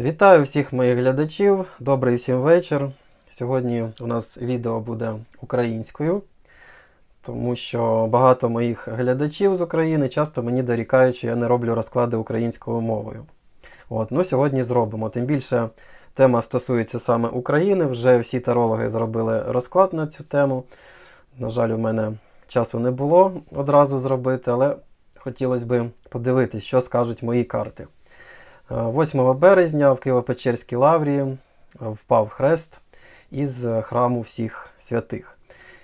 Вітаю всіх моїх глядачів. Добрий всім вечір. Сьогодні у нас відео буде українською, тому що багато моїх глядачів з України часто мені дорікають, що я не роблю розклади українською мовою. От, ну сьогодні зробимо. Тим більше тема стосується саме України. Вже всі тарологи зробили розклад на цю тему. На жаль, у мене часу не було одразу зробити, але хотілося б подивитись, що скажуть мої карти. 8 березня в Києво-Печерській лаврі е, впав хрест із е, храму всіх святих.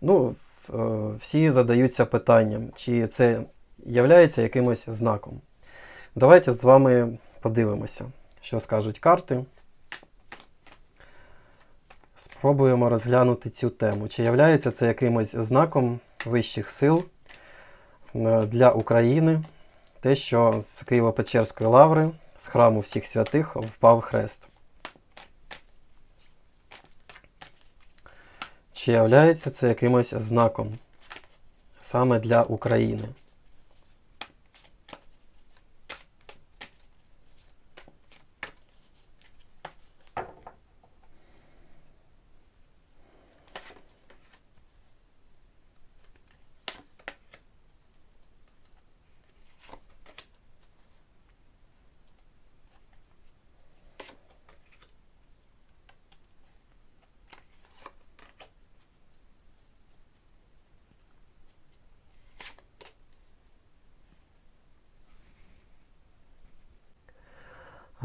Ну, е, всі задаються питанням, чи це являється якимось знаком. Давайте з вами подивимося, що скажуть карти. Спробуємо розглянути цю тему. Чи являється це якимось знаком вищих сил для України? Те, що з Києво-Печерської лаври з храму всіх святих впав хрест. Чи являється це якимось знаком саме для України?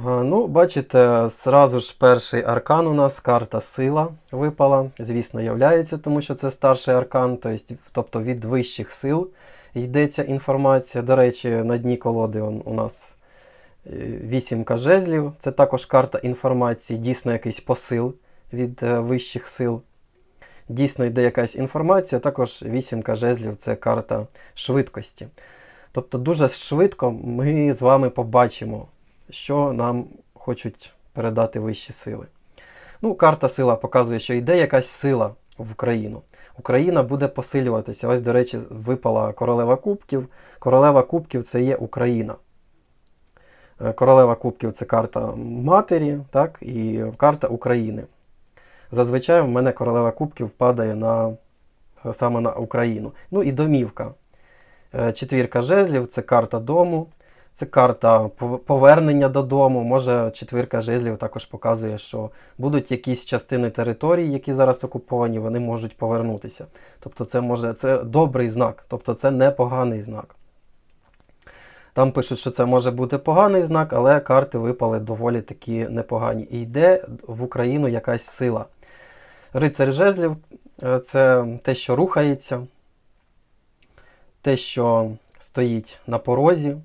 Ну, бачите, зразу ж перший аркан у нас карта сила випала. Звісно, являється, тому що це старший аркан, тобто від вищих сил йдеться інформація. До речі, на дні колоди у нас е, вісімка жезлів. Це також карта інформації, дійсно якийсь посил від е, вищих сил. Дійсно йде якась інформація, також вісімка жезлів це карта швидкості. Тобто, дуже швидко ми з вами побачимо що нам хочуть передати вищі сили. Ну, Карта сила показує, що йде якась сила в Україну. Україна буде посилюватися. Ось, до речі, випала королева кубків. Королева кубків це є Україна. Е, королева кубків це карта матері, так, і карта України. Зазвичай в мене королева кубків падає на, саме на Україну. Ну і домівка. Е, четвірка жезлів це карта дому. Це карта повернення додому. Може, четвірка жезлів також показує, що будуть якісь частини території, які зараз окуповані, вони можуть повернутися. Тобто, це може це добрий знак, тобто це непоганий знак. Там пишуть, що це може бути поганий знак, але карти випали доволі такі непогані. І йде в Україну якась сила. Рицарь жезлів е, це те, що рухається, те, що стоїть на порозі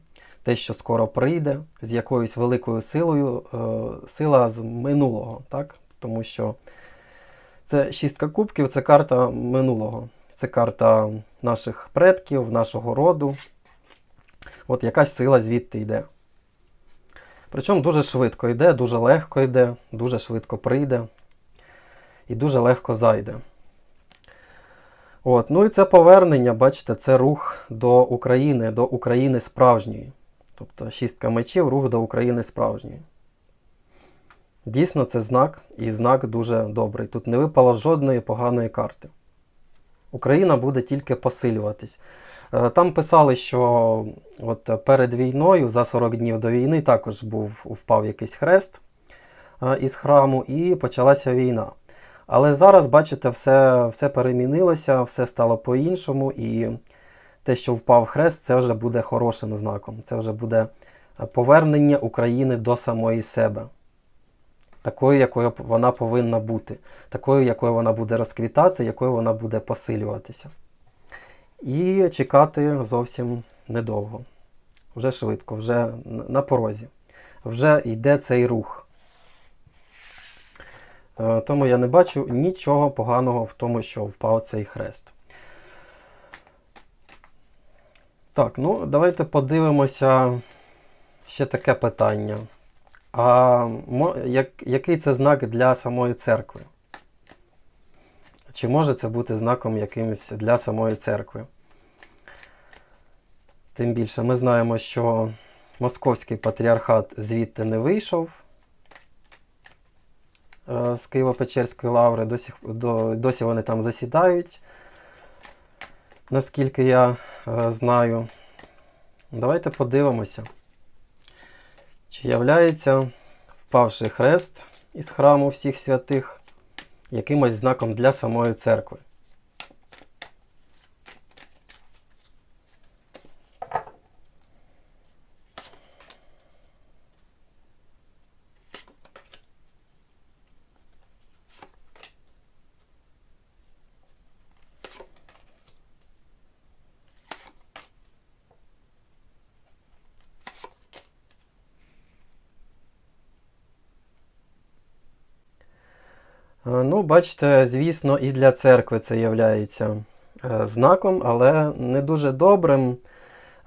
те, що скоро прийде, з якоюсь великою силою, е, сила з минулого. так? Тому що це шістка кубків це карта минулого. Це карта наших предків, нашого роду. От якась сила звідти йде. Причому дуже швидко йде, дуже легко йде, дуже швидко прийде і дуже легко зайде. От, Ну і це повернення, бачите, це рух до України, до України справжньої. Тобто шістка мечів, рух до України справжньої. Дійсно, це знак, і знак дуже добрий. Тут не випало жодної поганої карти. Україна буде тільки посилюватись. Е, там писали, що от перед війною, за 40 днів до війни, також був впав якийсь хрест е, із храму, і почалася війна. Але зараз, бачите, все все перемінилося, все стало по-іншому. і те, що впав хрест, це вже буде хорошим знаком. Це вже буде е, повернення України до самої себе. Такою, якою вона повинна бути, такою, якою вона буде розквітати, якою вона буде посилюватися. І чекати зовсім недовго. Вже швидко, вже на порозі. Вже йде цей рух. Е, тому я не бачу нічого поганого в тому, що впав цей хрест. Так, ну давайте подивимося ще таке питання. А як, який це знак для самої церкви? Чи може це бути знаком якимось для самої церкви? Тим більше ми знаємо, що Московський патріархат звідти не вийшов, е, з Києво-Печерської лаври. Досі, до, досі вони там засідають, наскільки я е, знаю. Давайте подивимося, чи являється впавший хрест із храму всіх святих якимось знаком для самої церкви. Ну, бачите, звісно, і для церкви це є знаком, але не дуже добрим,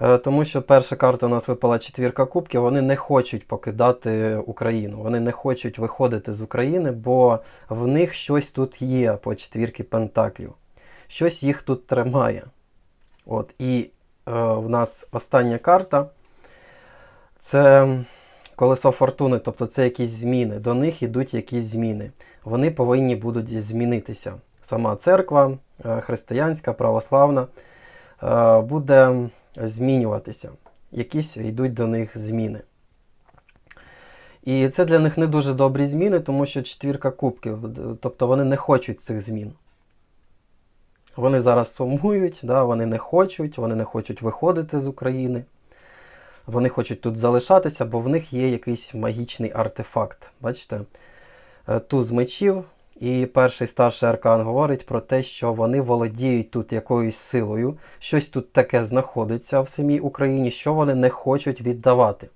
е, тому що перша карта у нас випала четвірка кубків, вони не хочуть покидати Україну, вони не хочуть виходити з України, бо в них щось тут є по четвірки Пентаклів. Щось їх тут тримає. От, І е, в нас остання карта це колесо фортуни, тобто це якісь зміни. До них йдуть якісь зміни вони повинні будуть змінитися. Сама церква е, християнська, православна е, буде змінюватися. Якісь йдуть до них зміни. І це для них не дуже добрі зміни, тому що четвірка кубків, тобто вони не хочуть цих змін. Вони зараз сумують, да, вони не хочуть, вони не хочуть виходити з України. Вони хочуть тут залишатися, бо в них є якийсь магічний артефакт. Бачите? Е, туз мечів. І перший старший аркан говорить про те, що вони володіють тут якоюсь силою, щось тут таке знаходиться в самій Україні, що вони не хочуть віддавати.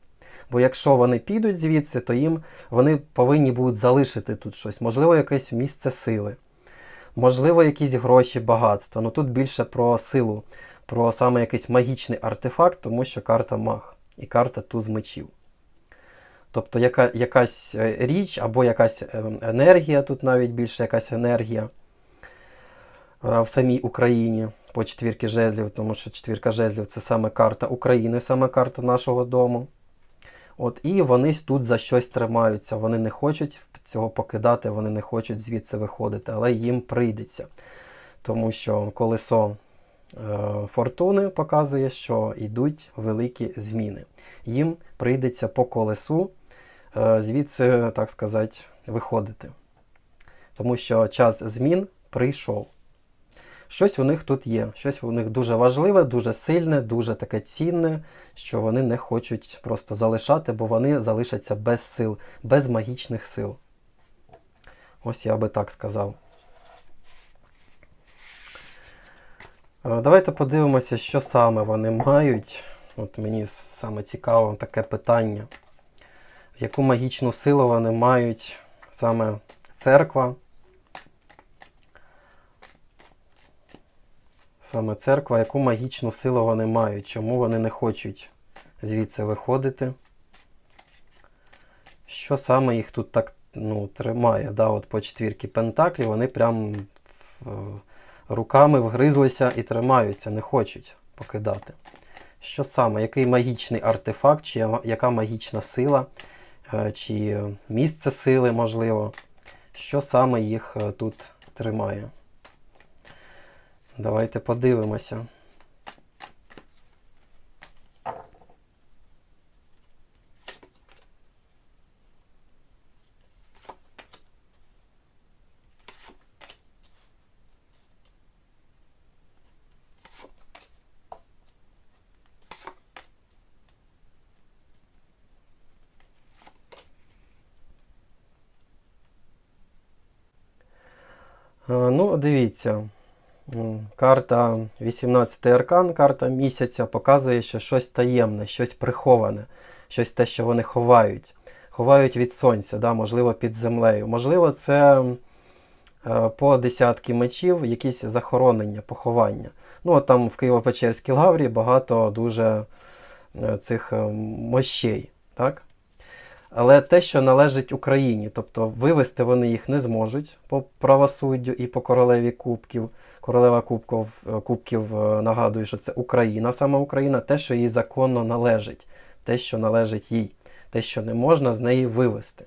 Бо якщо вони підуть звідси, то їм вони повинні будуть залишити тут щось, можливо, якесь місце сили, можливо, якісь гроші, багатства. Ну тут більше про силу, про саме якийсь магічний артефакт, тому що карта маг і карта туз мечів. Тобто яка, якась е, річ або якась е, енергія, тут навіть більше якась енергія е, в самій Україні по четвірки жезлів, тому що четвірка жезлів це саме карта України, саме карта нашого дому. От, І вони тут за щось тримаються. Вони не хочуть цього покидати, вони не хочуть звідси виходити, але їм прийдеться. Тому що колесо фортуни показує, що йдуть великі зміни. Їм прийдеться по колесу. Е, звідси, так сказати, виходити. Тому що час змін прийшов. Щось у них тут є, щось у них дуже важливе, дуже сильне, дуже таке цінне, що вони не хочуть просто залишати, бо вони залишаться без сил, без магічних сил. Ось я би так сказав. Е, давайте подивимося, що саме вони мають. От мені саме цікаво таке питання яку магічну силу вони мають саме церква. Саме церква, яку магічну силу вони мають, чому вони не хочуть звідси виходити. Що саме їх тут так ну, тримає? Да, от По четвірки Пентаклі вони прям руками вгризлися і тримаються, не хочуть покидати. Що саме? Який магічний артефакт, чи яка магічна сила Е, чи місце сили, можливо, що саме їх е, тут тримає. Давайте подивимося. Ну, дивіться, карта 18 аркан, карта місяця показує, що щось таємне, щось приховане, щось те, що вони ховають. Ховають від сонця, да, можливо, під землею. Можливо, це е, по десятки мечів якісь захоронення, поховання. Ну, от там в Києво-Печерській лаврі багато дуже е, цих мощей. так? Але те, що належить Україні, тобто вивести вони їх не зможуть по правосуддю і по королеві кубків. Королева кубків, е, кубків е, нагадую, що це Україна, саме Україна, те, що їй законно належить, те, що належить їй, те, що не можна з неї вивести.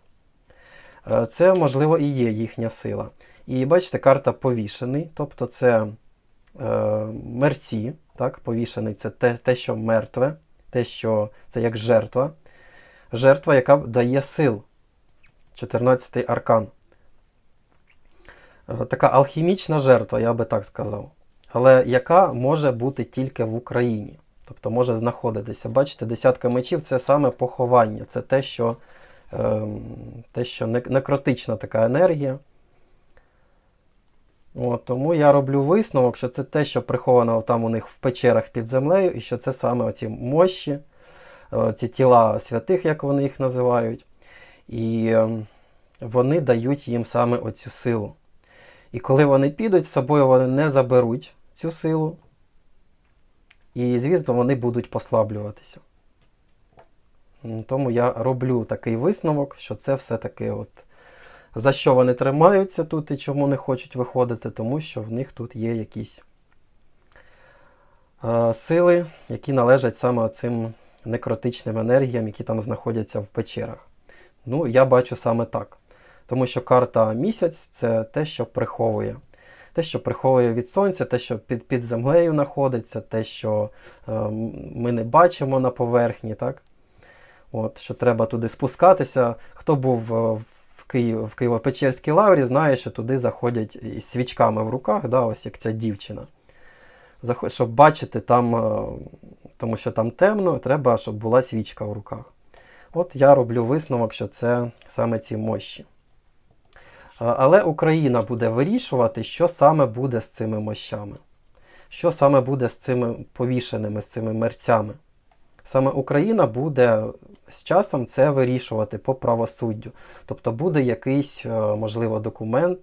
Е, Це, можливо, і є їхня сила. І бачите, карта повішений, тобто це е, мерці, так, повішений це те, те, що мертве, те, що це як жертва. Жертва, яка дає сил. 14-й аркан. Е, Така алхімічна жертва, я би так сказав. Але яка може бути тільки в Україні. Тобто може знаходитися. Бачите, десятка мечів це саме поховання, це те, що, е, те, що некротична така енергія. От, тому я роблю висновок, що це те, що приховано там у них в печерах під землею, і що це саме оці мощі, ці тіла святих, як вони їх називають. І е, вони дають їм саме оцю силу. І коли вони підуть з собою, вони не заберуть цю силу. І, звісно, вони будуть послаблюватися. Тому я роблю такий висновок, що це все-таки от за що вони тримаються тут і чому не хочуть виходити, тому що в них тут є якісь е, сили, які належать саме цим некротичним енергіям, які там знаходяться в печерах. Ну, я бачу саме так. Тому що карта місяць це те, що приховує. Те, що приховує від сонця, те, що під, під землею знаходиться, те, що е, ми не бачимо на поверхні, так? От, що треба туди спускатися. Хто був е, в, Київ, в Києво-Печерській лаврі, знає, що туди заходять із свічками в руках, да, ось як ця дівчина. Заход, щоб бачити там, е, тому що там темно, треба, щоб була свічка в руках. От я роблю висновок, що це саме ці мощі. Але Україна буде вирішувати, що саме буде з цими мощами, що саме буде з цими повішеними, з цими мерцями. Саме Україна буде з часом це вирішувати по правосуддю. Тобто буде якийсь, е, можливо, документ,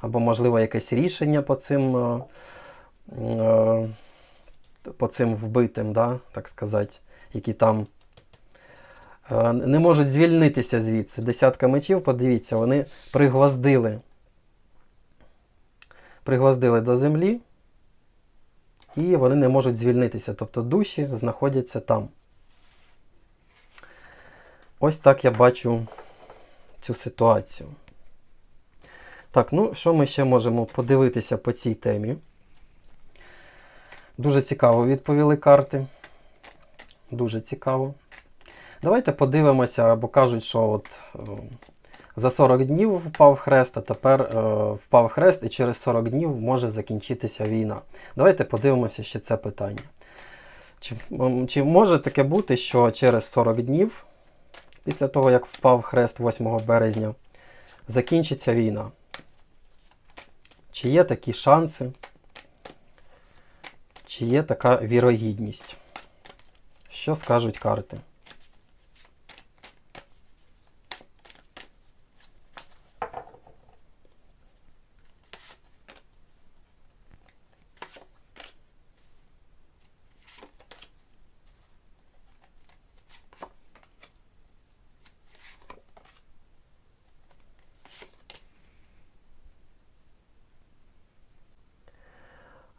або, можливо, якесь рішення по цим, е, е, по цим вбитим, да, так сказати, які там е, не можуть звільнитися звідси. Десятка мечів, подивіться, вони пригвоздили, пригвоздили до землі, і вони не можуть звільнитися. Тобто душі знаходяться там. Ось так я бачу цю ситуацію. Так, ну що ми ще можемо подивитися по цій темі? Дуже цікаво відповіли карти. Дуже цікаво. Давайте подивимося, бо кажуть, що от е, за 40 днів впав хрест, а тепер е, впав хрест, і через 40 днів може закінчитися війна. Давайте подивимося ще це питання. Чи, чи може таке бути, що через 40 днів, після того, як впав хрест 8 березня, закінчиться війна? Чи є такі шанси? Чи є така вірогідність? Що скажуть карти?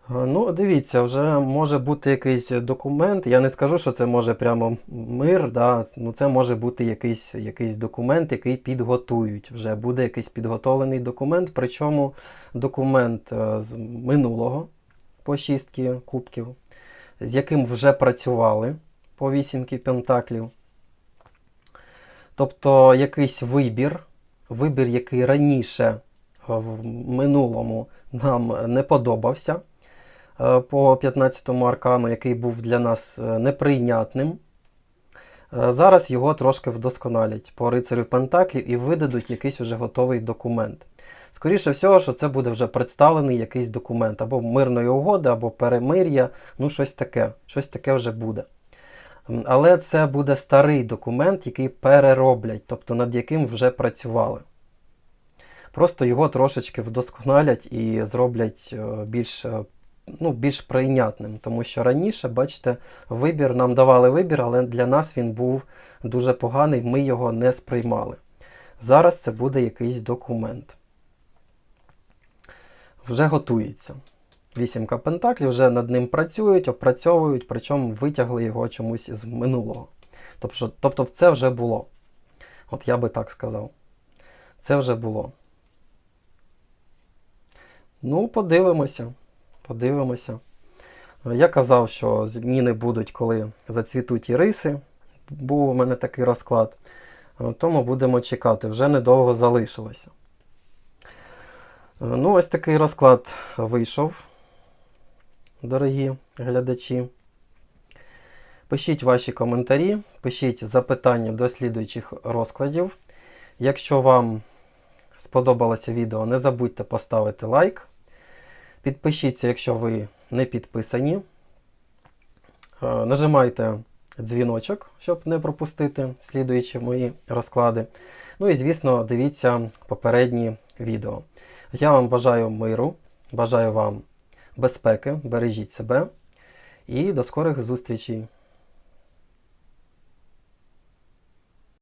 Ну, дивіться, вже може бути якийсь документ. Я не скажу, що це може прямо мир, да? ну це може бути якийсь, якийсь документ, який підготують. Вже буде якийсь підготовлений документ, причому документ е, з минулого по шістки кубків, з яким вже працювали по вісімки пентаклів. Тобто якийсь вибір, вибір, який раніше е, в минулому нам не подобався е, по 15-му аркану, який був для нас е, неприйнятним. Е, Зараз його трошки вдосконалять по рицарю Пентаклів і видадуть якийсь уже готовий документ. Скоріше всього, що це буде вже представлений якийсь документ, або мирної угоди, або перемир'я, ну щось таке. Щось таке вже буде. Але це буде старий документ, який перероблять, тобто над яким вже працювали. Просто його трошечки вдосконалять і зроблять е, більш, е, ну, більш прийнятним. Тому що раніше, бачите, вибір нам давали вибір, але для нас він був дуже поганий, ми його не сприймали. Зараз це буде якийсь документ. Вже готується. Вісімка пентаклів вже над ним працюють, опрацьовують, причому витягли його чомусь з минулого. Тобто, тобто це вже було. От я би так сказав. це вже було. Ну, подивимося. Подивимося. Я казав, що зміни будуть, коли зацвітуть іриси. Був у мене такий розклад. Е, Тому будемо чекати, вже недовго залишилося. Е, Ну, ось такий розклад вийшов, дорогі глядачі. Пишіть ваші коментарі, пишіть запитання до слідуючих розкладів. Якщо вам сподобалося відео, не забудьте поставити лайк. Підпишіться, якщо ви не підписані. Е, Нажимайте дзвіночок, щоб не пропустити слідуючі мої розклади. Ну і, звісно, дивіться попередні відео. Я вам бажаю миру, бажаю вам безпеки, бережіть себе і до скорих зустрічей.